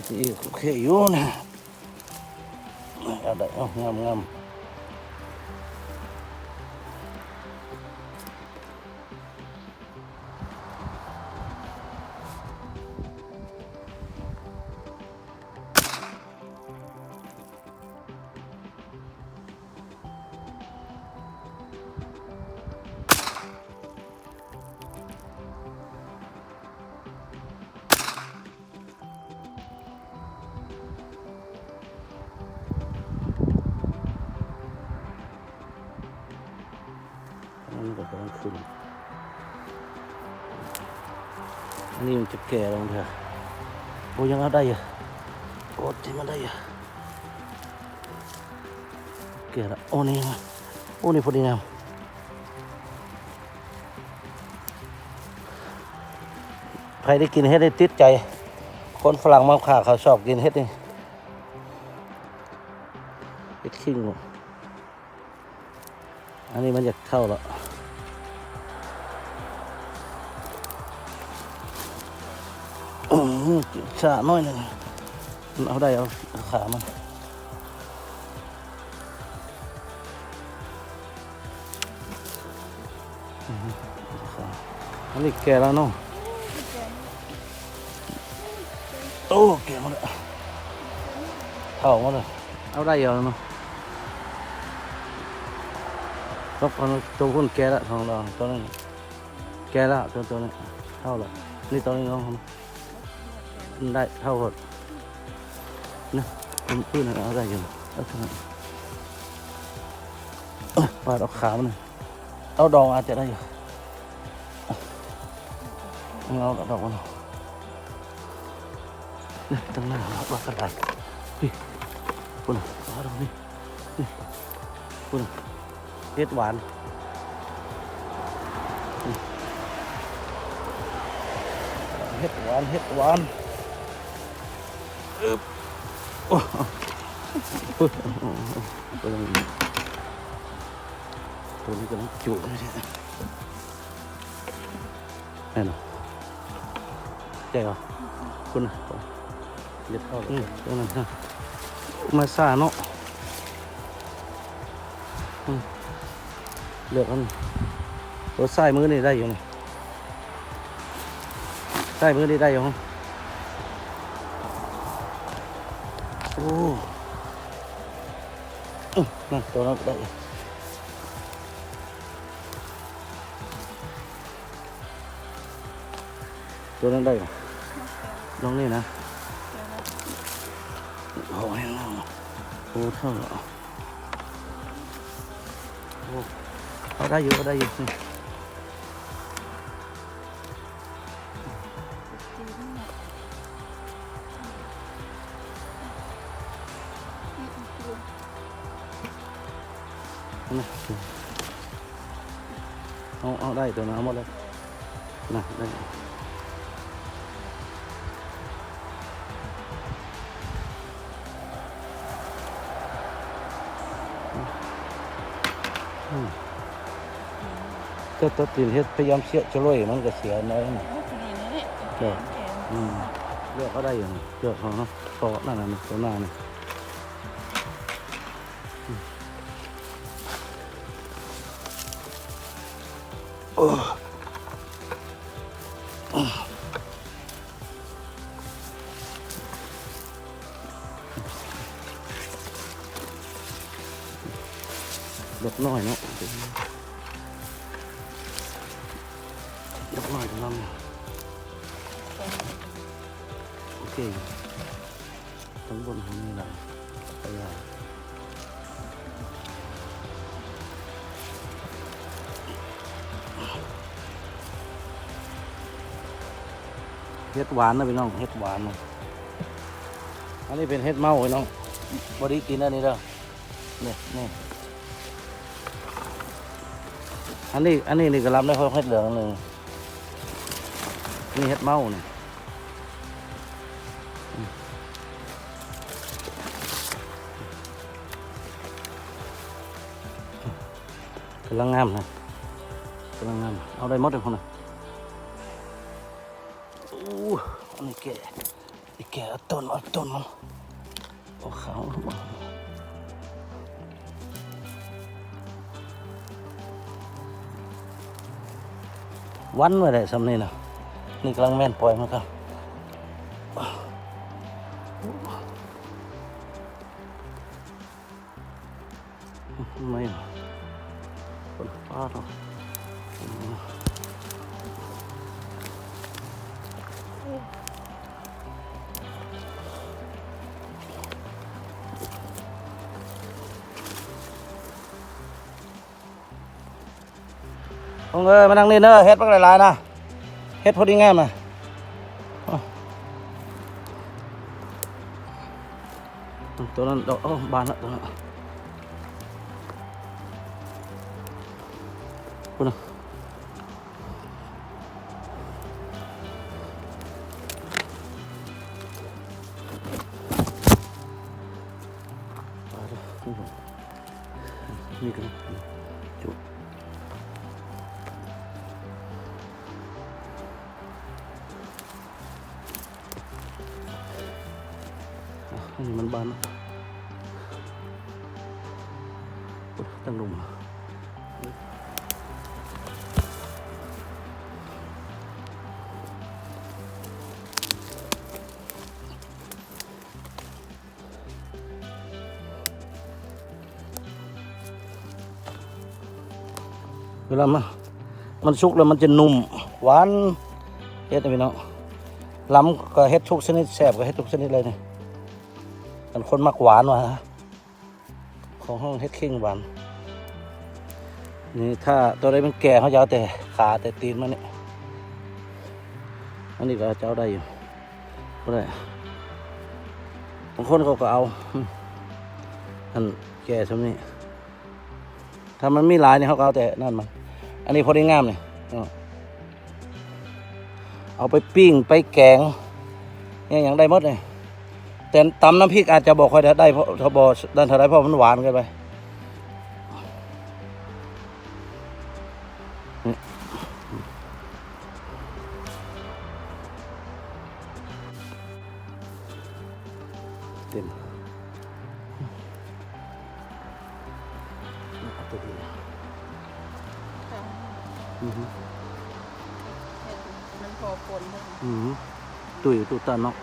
ก็จะอีกโอเคอ นนี้มันจะแก่ลงเถอะโอ้ยังเอาได้อยู่โอ้ที่มันได้อยู่แก่ละโอ้นี่มาโอ้นี่พอดีงามใครได้กินเฮ็ดได้ติดใจ คนฝรั่งมาขาเขาชอบกินเฮ็ดนี่เฮ็ดขิงอันนี้มันจะเข้าแล้ว อืมชาน้อยหนึงเอาได้เอาขามันอันนี้แก่แล้วเนาะโอ้แก่หมดแล้วเข้าหมดเลยเอาได้เยอะแล้วเนาะก็ตัวคนแก่ละของเราตัวนี้แก่ละตัวตัวนี้เท่าละนี่ตัวนี้น้อง ได้เท่าหดนะมันพื้นอะไรเอาได้อยู่เอาเท่านั้นเอ้ยปาดเอาขามันเอาดองอาจจะได้อยู่เอาดอกมันนี่ตั้งหน้าเราว่ากระไดนี่คุณอะเอาดอกนี่นี่คุณเฮ็ดหวานเฮ็ดหวานเฮ็ดหวาน อึบโอ้โหตัวนี้กำลังจุเลยแน่นอนใจเหรอคุณนะเด็ดเข้าเลยตัวนั้นนะมาซาเนาะเลือกมันตัวใส่มือนี่ได้อยู่นี่ใส่มือนี่ได้อยู่ครับ โอ้นั่นตัวนั้นได้ตัวนั้นได้อยู่ลองนี่นะโอ้ยน้องโอ้เท่าเหรอโอ้ได้อยู่ได้อยู่ นี่นี่เอาเอาได้ตัวนั้นเอาหมดเลยนะได้อืมก็ตัดสินเฮ็ดพยายามเสียจะรวยมันก็เสียน้อยนะเดี๋ยวอืมเลือกเขาได้อยู่นี่เลือกเขาเนาะต่อนั่นน่ะตัวหน้านี่ โอ้ดอกน้อยเนาะด เฮ็ดหวานนะพี่น้องเฮ็ดหวานนะอันนี้เป็นเฮ็ดเมาพี่น้องบไดีกินอันนี้เด้อนี่นี่อันนี้อันนี้นี่ก็รับได้เพราเฮ็ดเหลืองเลยนี่เฮ็ดเมานี่กำลังงามนะกำลังงามเอาได้หมดเลยคนน่ะ นนี้แก่อีแกเอาต้นเอาต้นมันโอ้ขาววันไว้ได้สำนี่นะนี่กำลังแม่นปล่อยมันครับ ลงเอ้มานั่งนี่เนอะเฮ็ดพวกหลายๆนะเฮ็ดพอดีง่ายมนะตัวนั้นดอกบานละตัวนั้นคุณนะ นนี้มันบานตั้งลงมเวลามันมันสุกแล้วมันจะนุ่มหวานเฮ็ดให้พี่น้องล้ำก็เฮ็ดทุกชนิดแซ่บก็เฮ็ดทุกชนิดเลยเนี่ ยเป็นคนมักหวานว่ะฮะของห้องเฮ็ดคิงหวานนี่ถ้าตัวใดมันแก่เขาจะเอาแต่ขาแต่ตีนมันเนี่ยอันนี้ก็จะเอาได้อยู่ก็ได้บางคนเขาก็เอาอันแก่ชมนี้ถ้ามันไม่หลายเนี่ยเขาก็เอาแต่นั่นมันอันนี้พอได้งามเลยเอาเอาไปปิ้งไปแกงเนี่ยอย่างได้หมดเลย แต่ตำน้ำพริกอาจจะบอกค่อยได้เพราะถ้าบอกด้านเท่าไรเพราะมันหวานเกินไปนี่เต็มเอาตัวนี้อือหือมันพอปนเลยอือหือตุยตุตาเนาะ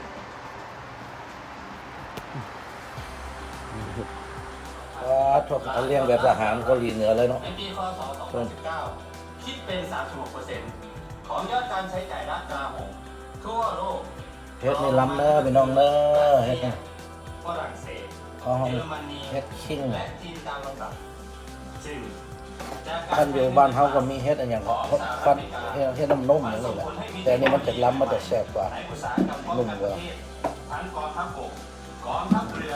ชอบเขาเลี้ยงแบบอาหารเกาหลีเหนือเลยเนาะในปีคศ2019 คิดเป็น 36%ของยอดการใช้จ่ายด้านกาหมทั่วโลกเฮ็ดนี่ล้ำเน้อพี่น้องเน้อเฮ็ดนี่ฝรั่งเศสเขาห้องเยอรมนีเฮ็ดชิ่งและจีนตามลำดับซึ่งท่านอยู่บ้านเฮาก็มีเฮ็ดอันอย่างฟันเฮ็ดเฮ็ดน้ำนมอย่างนี้แหละแต่อันนี้มันจะล้ำมันจะแซ่บกว่าในอุตสาหกรรมป้องกันประเทศทั้งกองทัพบกกองทัพเรือ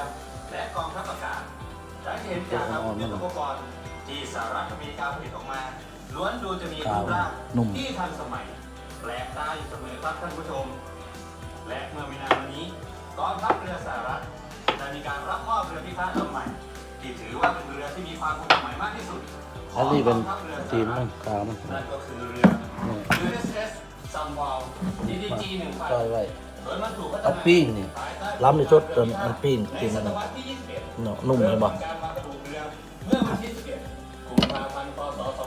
และกองทัพอากาศ จะเห็นจากอาวุธยุทโธปกรณ์ที่สหรัฐอเมริกาผลิตออกมาล้วนดูจะมีรูปร่างนุ่มที่ทันสมัยแปลกตาอยู่เสมอครับท่านผู้ชม และเมื่อไม่นานมานี้กองทัพเรือสหรัฐได้มีการรับมอบเรือพิฆาตลำใหม่ที่ถือว่าเป็นเรือที่มีความทันสมัยมากที่สุดขอัอนงนี้เป็นกองทัพเรือสจีนหรัมัฐนขาวมันนั่นก็คือเรือนี่ USS Sunwall DDG 1000ซอยไว้โดยมันถูกพัฒเอานาปิ้งนี่ภายใต้ล้ำในชุดจนมันปิ้งในกินศมันตน่ะวรรษที่21 เนาะนุ่มเลยบ่การวางกระเรือเอวันที่11กุมภาพัน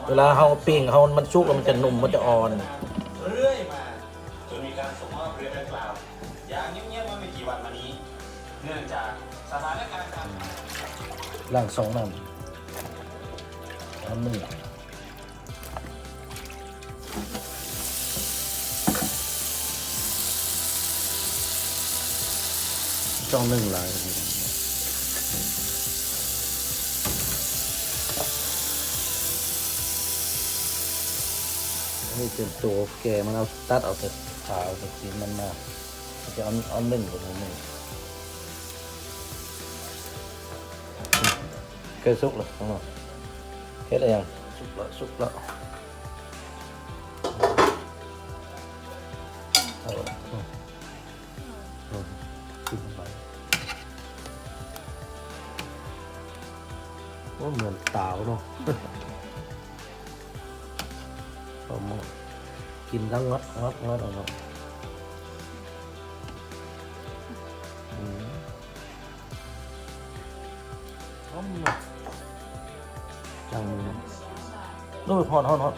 เวลาเฮาปิ้งเฮามันสุกแล้วมันจะนุ่มมันจะอ่อนเรื่อยมาจนมีการส่งมอบเรือดังกล่าวอย่างเงียบๆเมื่อไม่กี่วันมานี้ เนื่องจากสถานการณ์การล่างสองน้ำอันนี้จ้องนึ่งหลาย นี่เป็นตัวแกมันเอาตัดเอาแต่ขาเอาแต่สีมันมามันจะเอาเอานึ่งกับมันนึ่งเคยสุกเหรอของเราเฮ็ดอะไรยังสุกแล้วสุกแล้วเอาละอืมอืมกินไปโอ้เหมือนเต่าเนาะก็ มกินทั้งงัดงัดงัดออกมาจังมือนู่นพอนฮอนฮอน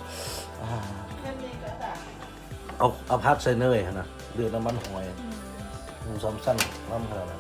เอาเอาพัดใส่เนยฮะนะเดือดน้ำมันหอยหมูซ้มสั้นน้ำขนาดนั้